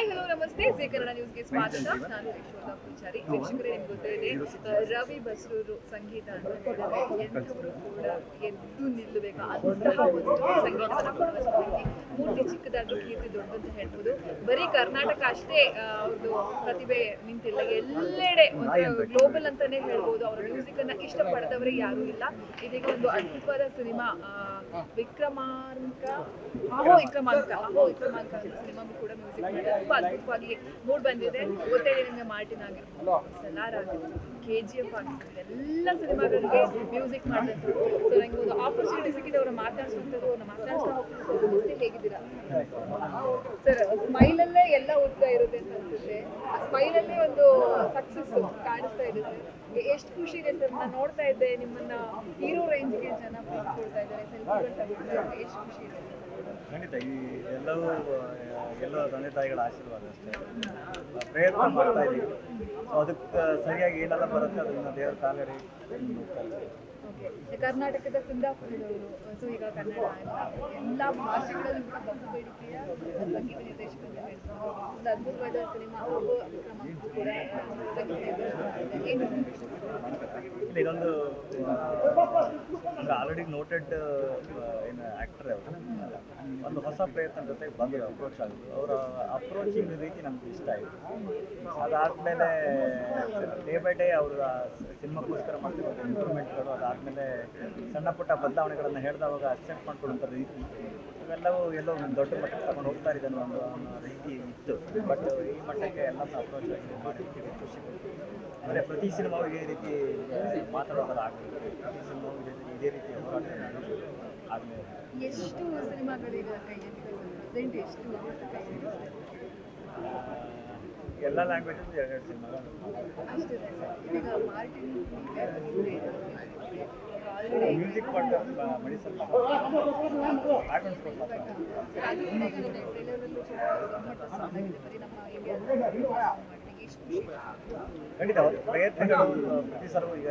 Hi hello ನಮಸ್ತೆ. G Kannada ನ್ಯೂಸ್ಗೆ ಸ್ವಾಗತ. ನಾನು ಯಶೋಧ ಪೂಜಾರಿ. ವೀಕ್ಷಕರೇ ನಿಮ್ಗೆ ಗೊತ್ತಿದೆ ರವಿ ಬಸ್ರೂರು ಸಂಗೀತ ಅನ್ನೋದು ಎಂಥವರು ಕೂಡ ಎದ್ದು ನಿಲ್ಲಬೇಕು. ಅಂತಹ ಒಂದು ಸಂಗೀತವನ್ನು ಕೊಡುವ ವ್ಯಕ್ತಿ ಮೂರ್ತಿ ಚಿಕ್ಕದಾದ್ರೂ ಕೀರ್ತಿ ದೊಡ್ಡದಂತ ಹೇಳ್ಬೋದು. ಬರೀ ಕರ್ನಾಟಕ ಅಷ್ಟೇ ಒಂದು ಅವ್ರದ್ದು ಪ್ರತಿಭೆ ನಿಂತಿಲ್ಲ. ಎಲ್ಲೆಡೆ ಒಂದು ಗ್ಲೋಬಲ್ ಅಂತಾನೆ ಹೇಳ್ಬೋದು. ಅವರ ಮ್ಯೂಸಿಕ್ ಅನ್ನ ಇಷ್ಟಪಡದವರೇ ಯಾರೂ ಇಲ್ಲ. ಇದೀಗ ಒಂದು ಅದ್ಭುತವಾದ ಸಿನಿಮಾ ವಿಕ್ರಮಾಂಕ ಅಹೋ ವಿಕ್ರಮಾಂಕ ಅಹೋ ವಿಕ್ರಮಾಂಕ ಸಿನಿಮಾ ಕೂಡ ಮ್ಯೂಸಿಕ್ ತುಂಬಾ ಅದ್ಭುತವಾಗಿ ಮೂಡ್ ಬಂದಿದೆ. ಗೊತ್ತೇ ನಿಮಗೆ ಮಾರ್ಟಿನ್ ಆಗಿರ್ಬೋದು ಸಲಾರ್ ಆಗಿರ್ಬೋದು ಕೆ ಜಿ ಎಫ್ ಆಗಿರ್ಬೋದು ಎಲ್ಲ ಸಿನಿಮಾಗಳಿಗೆ ಮ್ಯೂಸಿಕ್ ಮಾಡಿದ್ರು ಸೊ ನಂಗೆ ಒಂದು ಆಪರ್ಚುನಿಟಿ ಸಿಕ್ಕಿದೆ. ಅವ್ರ ಮಾತಾಡ್ಸುವಂಥದ್ದು ಅವ್ರನ್ನ ಮಾತಾಡ್ಸ್ತಾ ಹೇಗಿದ್ದೀರಾ? ಸರ್ ಸ್ಮೈಲಲ್ಲೇ ಎಲ್ಲ ಓದ್ತಾ ಇರುತ್ತೆ ಅಂತ ಅನ್ಸುತ್ತೆ. ಆ ಸ್ಮೈಲಲ್ಲೇ ಒಂದು ಸಕ್ಸಸ್ ಕಾಣಿಸ್ತಾ ಇದೆ ಸರ್ ಎಷ್ಟು ಖುಷಿ ಇದೆ ಸರ್ ನಾನು ನೋಡ್ತಾ ಇದ್ದೆ ನಿಮ್ಮನ್ನ. ಹೀರೋ ಜನ ಇದ್ದಾರೆ. ಸೆಲ್ಫಿಗಳು ಎಷ್ಟು ಖುಷಿ ಇದೆ ಖಂಡಿತ ಈ ಎಲ್ಲವೂ ಎಲ್ಲ ತಂದೆ ತಾಯಿಗಳ ಆಶೀರ್ವಾದ ಅಷ್ಟೇ. ಪ್ರಯತ್ನ ಮಾಡ್ತಾ ಇದೀವಿ ಸೊ ಅದಕ್ಕೆ ಸರಿಯಾಗಿ ಏನೆಲ್ಲ ಬರುತ್ತೆ ಅದನ್ನ ದೇವರ ಓಕೆ ಕರ್ನಾಟಕದ ಕುಂದಾಪುರದವರು ಸೊ ಈಗ ಕನ್ನಡ ಎಲ್ಲ ಭಾಷೆಗಳಲ್ಲಿ ಕೂಡ ಬಹು ಬೇಡಿಕೆಯ ಸಂಗೀತ ನಿರ್ದೇಶಕ ಒಂದು ಅದ್ಭುತವಾದ ಸಿನಿಮಾ ಅಬ್ಬು ವಿಕ್ರಮಾಂಕ ಕೂಡ ಸಂಗೀತ ನಿರ್ದೇಶಕ ಇದೊಂದು ಆಲ್ರೆಡಿ ನೋಟೆಡ್ ಏನು ಆ್ಯಕ್ಟರ್ ಅವರು ಒಂದು ಹೊಸ ಪ್ರಯತ್ನ ಜೊತೆಗೆ ಬಂದರು ಅಪ್ರೋಚ್ ಆಗೋದು. ಅವರ ಅಪ್ರೋಚಿಂಗ್ ರೀತಿ ನಮ್ಗೆ ಇಷ್ಟ ಆಯಿತು ಅದಾದಮೇಲೆ ಡೇ ಬೈ ಡೇ ಅವರು ಸಿನಿಮಾಕ್ಕೋಸ್ಕರ ಮಾಡ್ತಿರೋ ಇಂಪ್ರೂವ್ಮೆಂಟ್ಗಳು ಅದಾದಮೇಲೆ ಸಣ್ಣ ಪುಟ್ಟ ಬದಲಾವಣೆಗಳನ್ನು ಹೇಳಿದವಾಗ ಅಕ್ಸೆಪ್ಟ್ ಮಾಡ್ಕೊಳ್ಳುವಂಥ ರೀತಿ ಇವೆಲ್ಲವೂ ಎಲ್ಲೋ ಒಂದು ದೊಡ್ಡ ಮಟ್ಟಕ್ಕೆ ತಗೊಂಡು ಹೋಗ್ತಾ ಇದೆ ಅನ್ನೋ ಒಂದು ರೀತಿ ಇತ್ತು. ಬಟ್ ಈ ಮಟ್ಟಕ್ಕೆ ಎಲ್ಲ ಅಪ್ರೋಚ್ ಮಾಡಿ ಖುಷಿ. ಅಂದರೆ ಪ್ರತಿ ಸಿನಿಮಾವು ಈ ರೀತಿ ಮಾತಾಡೋದಲ್ಲ ಆಗಬೇಕು ಪ್ರತಿ ಸಿನಿಮಾವು ಇದೇ ರೀತಿ ಹೋರಾಟ ಆಗಲೇ ಎಷ್ಟು ಪ್ರೆಸೆಂಟ್ ಎಷ್ಟು? ಎಲ್ಲ ಲ್ಯಾಂಗ್ವೇಜಸ್ ಎರಡೆರಡು ಸಿನಿಮಾಗಳು. ಮ್ಯೂಸಿಕ್ ಖುಷಿ ಖಂಡಿತ ಪ್ರಯತ್ನಗಳು, ಪ್ರತಿ ಸರ್ವ ಈಗ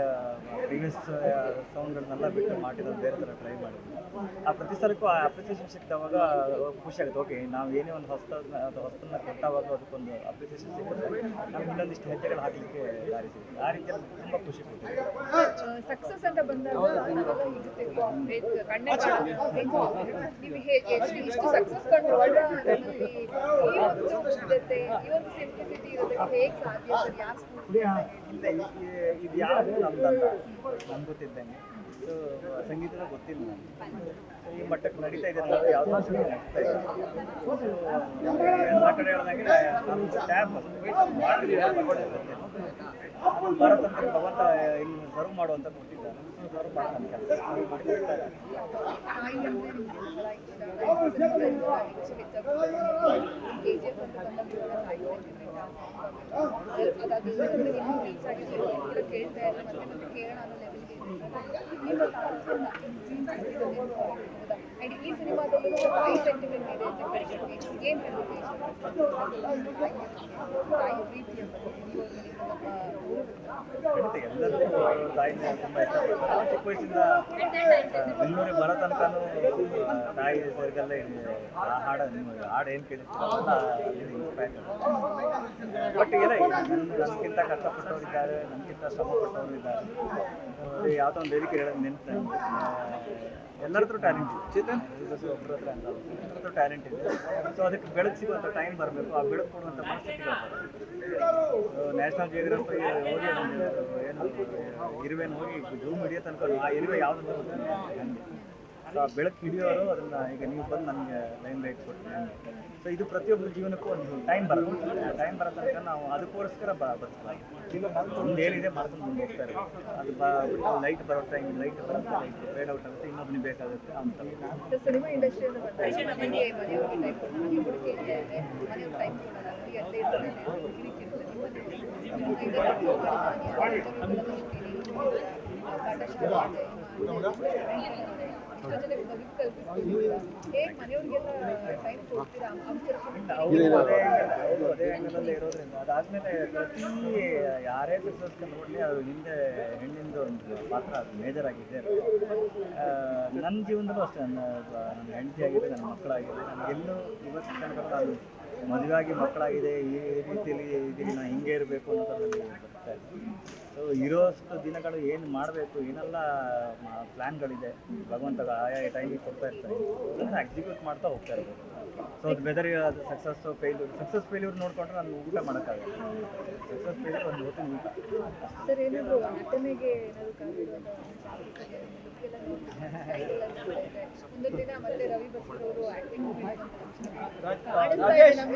ಪ್ರೀವಿಯಸ್ ಸಾಂಗ್ಗಳನ್ನೆಲ್ಲ ಬಿಟ್ಟು ಮಾಡಿದ್ರು ಬೇರೆ ಥರ ಟ್ರೈ ಮಾಡಿದ್ವಿ ಆ ಪ್ರತಿ ಸಲಕ್ಕೂ ಆ ಅಪ್ರಿಸಿಯೇಷನ್ ಸಿಕ್ತಾವಾಗ ಖುಷಿ ಆಗುತ್ತೆ. ಓಕೆ ನಾವು ಏನೇ ಒಂದು ಹೊಸ ಹೊಸದನ್ನ ಕೊಟ್ಟಾಗ ಅದಕ್ಕೊಂದು ಅಪ್ರಿಸಿಯೇಷನ್ ಸಿಗುತ್ತೆ ನಮ್ಗೆ ಇನ್ನೊಂದಿಷ್ಟು ಹೆಜ್ಜೆಗಳು ಹಾಕಲಿಕ್ಕೆ ದಾರಿ ಸಿಗುತ್ತೆ. ಆ ರೀತಿಯಲ್ಲಿ ತುಂಬ ಖುಷಿ ಕೊಡ್ತೀವಿ. ಸಕ್ಸಸ್ ಅಂತ ಬಂದಾಗ ನಾವೆಲ್ಲ ಇರುತ್ತೆ ಬೇಕು, ಕಣ್ಣೇ ಕಾಣಲ್ಲ. ನೀವು ಹೇ- ಎಷ್ಟು ಇಷ್ಟು ಸಕ್ಸಸ್ ಕಂಡುಕೊಂಡ ಈ ಒಂದು ಶುದ್ಧತೆ ಈ ಒಂದು ಸಿಂಪ್ಲಿಸಿಟಿ ಇರೋದಕ್ಕೆ ಹೇಗೆ ಸಾಧ್ಯ ಸರ್ ಯಾರು ಸ್ಫೂರ್ತಿ ಇಲ್ಲ ಈ- ಇದು ಯಾವುದು ನಮ್ಗೆ ಗೊತ್ತಿದ್ದಂಗೆ ಸೊ ಸಂಗೀತದ ಗೊತ್ತಿಲ್ಲ ನನಗೆ. ಈ ಮಟ್ಟಕ್ಕೆ ನಡೀತಾ ಇದೆ ಯಾವುದೋ ಎಲ್ಲ ಕಡೆ ಹೇಳ್ದಂಗೆ ಭಾರತ ಭಗವಂತ ಇಲ್ಲಿ ಸರ್ವ್ ಮಾಡುವಂತ ಕೊಟ್ಟಿದ್ದಾರೆ. ಕೇಳ್ತಾ ಇಲ್ಲ ಕೇಳೋಣ ಅಂಡ್ ಈ ಸಿನಿಮಾದಲ್ಲಿ ತಾಯಿ ಸೆಂಟಿಮೆಂಟ್ ಇದೆ ಅಂತ ಹೇಳ್ತಾರೆ ಏನು ಹೇಳ್ಬೇಕು ತಾಯಿ ಪ್ರೀತಿಯ ಬಗ್ಗೆ ನೀವು ನಿಮ್ಮ ಊರು ಖಂಡಿತ ಎಲ್ಲರಿಗೂ ತಾಯಿನ ತುಂಬ ಇಷ್ಟಪಡ್ತಾರೆ ನಾವು ಚಿಕ್ಕ ವಯಸ್ಸಿಂದ ಬೆಂಗಳೂರಿಗೆ ಬರೋ ತನಕನೂ ತಾಯಿ ಸರ್ಗಲ್ಲೇ ಆ ಹಾಡು ಹಾಡು ಏನು ಕೇಳಿರ್ತೀರೋ ಬಟ್ ಏನೇ ನಮಗಿಂತ ಕಷ್ಟಪಟ್ಟವ್ರು ಇದ್ದಾರೆ ನಮಗಿಂತ ಶ್ರಮ ಪಟ್ಟವರು ಇದ್ದಾರೆ ಯಾವುದೋ ಒಂದು ವೇದಿಕೆ ಹೇಳೋದು ನೆನ್ಪು ಎಲ್ಲರ ಹತ್ರ ಟ್ಯಾಲೆಂಟ್ ಇದೆ. ಚೇತನ್? ಒಬ್ಬರ ಹತ್ರ ಅಂತ ಹತ್ರ ಟ್ಯಾಲೆಂಟ್ ಇದೆ. ಸೊ ಅದಕ್ಕೆ ಬೆಳಕು ಸಿಗುವಂಥ ಟೈಮ್ ಬರಬೇಕು. ಆ ಬೆಳಕು ಕೊಡುವಂಥ ಪರಿಸ್ಥಿತಿಗಳು ನ್ಯಾಷನಲ್ ಜಿಯೋಗ್ರಫಿ ಹೋಗಿ ಇರುವೆನ ಹೋಗಿ ಜೂಮ್ ಹಿಡಿಯೋ ತನಕ ಆ ಇರುವೆ ಯಾವ್ದಂತ ಅಂತ ಗೊತ್ತಿಲ್ಲ. ಸೊ ಆ ಬೆಳಕು ಹಿಡಿಯೋರು ಅದನ್ನ ಈಗ ನೀವು ಬಂದು ನನಗೆ ಲೈನ್ ಲೈಟ್ ಕೊಡ್ತೀನಿ ಸೊ ಇದು ಪ್ರತಿಯೊಬ್ಬರ ಜೀವನಕ್ಕೂ ಒಂದು ಟೈಮ್ ಬರುತ್ತೆ. ಟೈಮ್ ಬರೋ ತನಕ ನಾವು ಅದಕ್ಕೋಸ್ಕರ ಬ ಬದುಕಬೇಕು ಒಂದು ಏನಿದೆ ಮಾಡ್ಕೊಂಡು ಮುಂದೆ ಹೋಗ್ತಾ ಇರಬೇಕು. ಅದು ಬ ಲೈಟ್ ಬರೋ ಟೈಮ್ ಲೈಟ್ ಬರುತ್ತೆ ಲೈಟ್ ಫೇಡ್ ಔಟ್ ಆಗುತ್ತೆ. ಇನ್ನೊಬ್ಬನಿಗೆ ಬೇಕಾಗುತ್ತೆ ಅಂತ. ಸಿನಿಮಾ ಇಂಡಸ್ಟ್ರಿ ಅದೇ ಇರೋದ್ರಿಂದ ಅದಾದ್ಮೇಲೆ ಪ್ರತಿ ಯಾರೇ ಸಕ್ಸಸ್ ನೋಡಲಿ ಅದು ಹಿಂದೆ ಹೆಣ್ಣಿಂದ ಒಂದು ಪಾತ್ರ ಅದು ಮೇಜರ್ ಆಗಿದೆ ನನ್ನ ಜೀವನದಲ್ಲೂ ಅಷ್ಟೇ, ನನ್ನ ನನ್ನ ಹೆಂಡತಿ ಆಗಿದೆ ನನ್ನ ಮಕ್ಕಳಾಗಿದೆ ನನಗೆಲ್ಲೂ ಇವತ್ತು ತನಕ ನಾನು ಮದುವೆ ಆಗಿ ಮಕ್ಕಳಾಗಿದೆ ಈ ರೀತಿಯಲ್ಲಿ ಇದೀನಿ ನಾನು ಹಿಂಗೆ ಇರಬೇಕು ಅನ್ನೋದ್ರಲ್ಲಿ ಬರ್ತಾ ಇದೆ ಸೊ ಇರೋಷ್ಟು ದಿನಗಳು ಏನು ಮಾಡಬೇಕು ಏನೆಲ್ಲ ಪ್ಲ್ಯಾನ್ಗಳಿದೆ ಭಗವಂತ ಆಯಾ ಟೈಮಿಗೆ ಕೊಡ್ತಾ ಇರ್ತಾರೆ ಅದನ್ನು ಎಕ್ಸಿಕ್ಯೂಟ್ ಮಾಡ್ತಾ ಹೋಗ್ತಾ ಇರ್ಬೇಕು. ಸೊ ಅದು ವೆದರ್ ಅದು ಸಕ್ಸಸ್ ಫೇಲ್ಯೂರ್ ಸಕ್ಸಸ್ ಫೇಲ್ಯೂರ್ ನೋಡಿಕೊಂಡ್ರೆ ನಾನು ಊಟ ಮಾಡೋಕ್ಕಾಗಲ್ಲ. ಸಕ್ಸಸ್ ಫೇಲ್ಯೂರ್ ಒಂದು ಹೊತ್ತಿನ ಊಟ. ಸರ್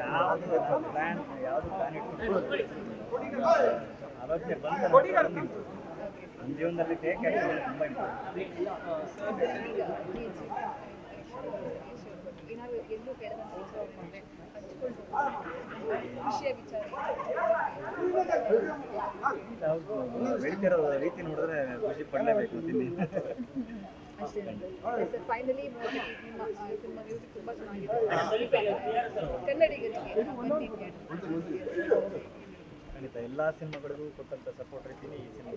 ಯಾವುದು ಪ್ಲ್ಯಾನ್ ಯಾವುದು ಪ್ಲ್ಯಾನ್ ಆಲೋಚನೆ ಬಂದ ನಮ್ಮ ಜೀವನದಲ್ಲಿ ಟೇಕ್ ತುಂಬ ಇಂಪಾರ್ಟೆಂಟ್ ಬೆಳಿತಿರೋ ರೀತಿ ನೋಡಿದ್ರೆ ಖುಷಿ ಪಡಲೇಬೇಕು ತಿಂಡಿ. ಅಷ್ಟೇ ಸರ್ ಫೈನಲಿ ನಿಮ್ಮ ನಿಮ್ಮ ಮ್ಯೂಸಿಕ್ ತುಂಬ ಚೆನ್ನಾಗಿದೆ ಕನ್ನಡಿಗರಿಗೆ ಬನ್ನಿ theatre. ಖಂಡಿತ ಎಲ್ಲ ಸಿನಿಮಾಗಳಿಗೂ ಕೊಟ್ಟಂಥ ಸಪೋರ್ಟ್ ಇರ್ತೀನಿ. ಈ ಸಿನಿಮಾ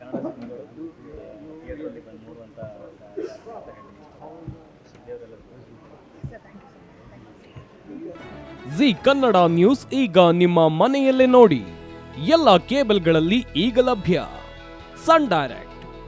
ಕನ್ನಡ ಸಿನಿಮಾಗಳು ಥಿಯೇಟ್ರಲ್ಲಿ ಬಂದು ನೋಡುವಂಥ ಅಂತ ಹೇಳಿ ದೇವರೆಲ್ಲರಿಗೂ sir thank you so much Zee Kannada news ಈಗ ನಿಮ್ಮ ಮನೆಯಲ್ಲೇ ನೋಡಿ. ಎಲ್ಲ ಕೇಬಲ್ಗಳಲ್ಲಿ ಈಗ ಲಭ್ಯ. Sun Direct.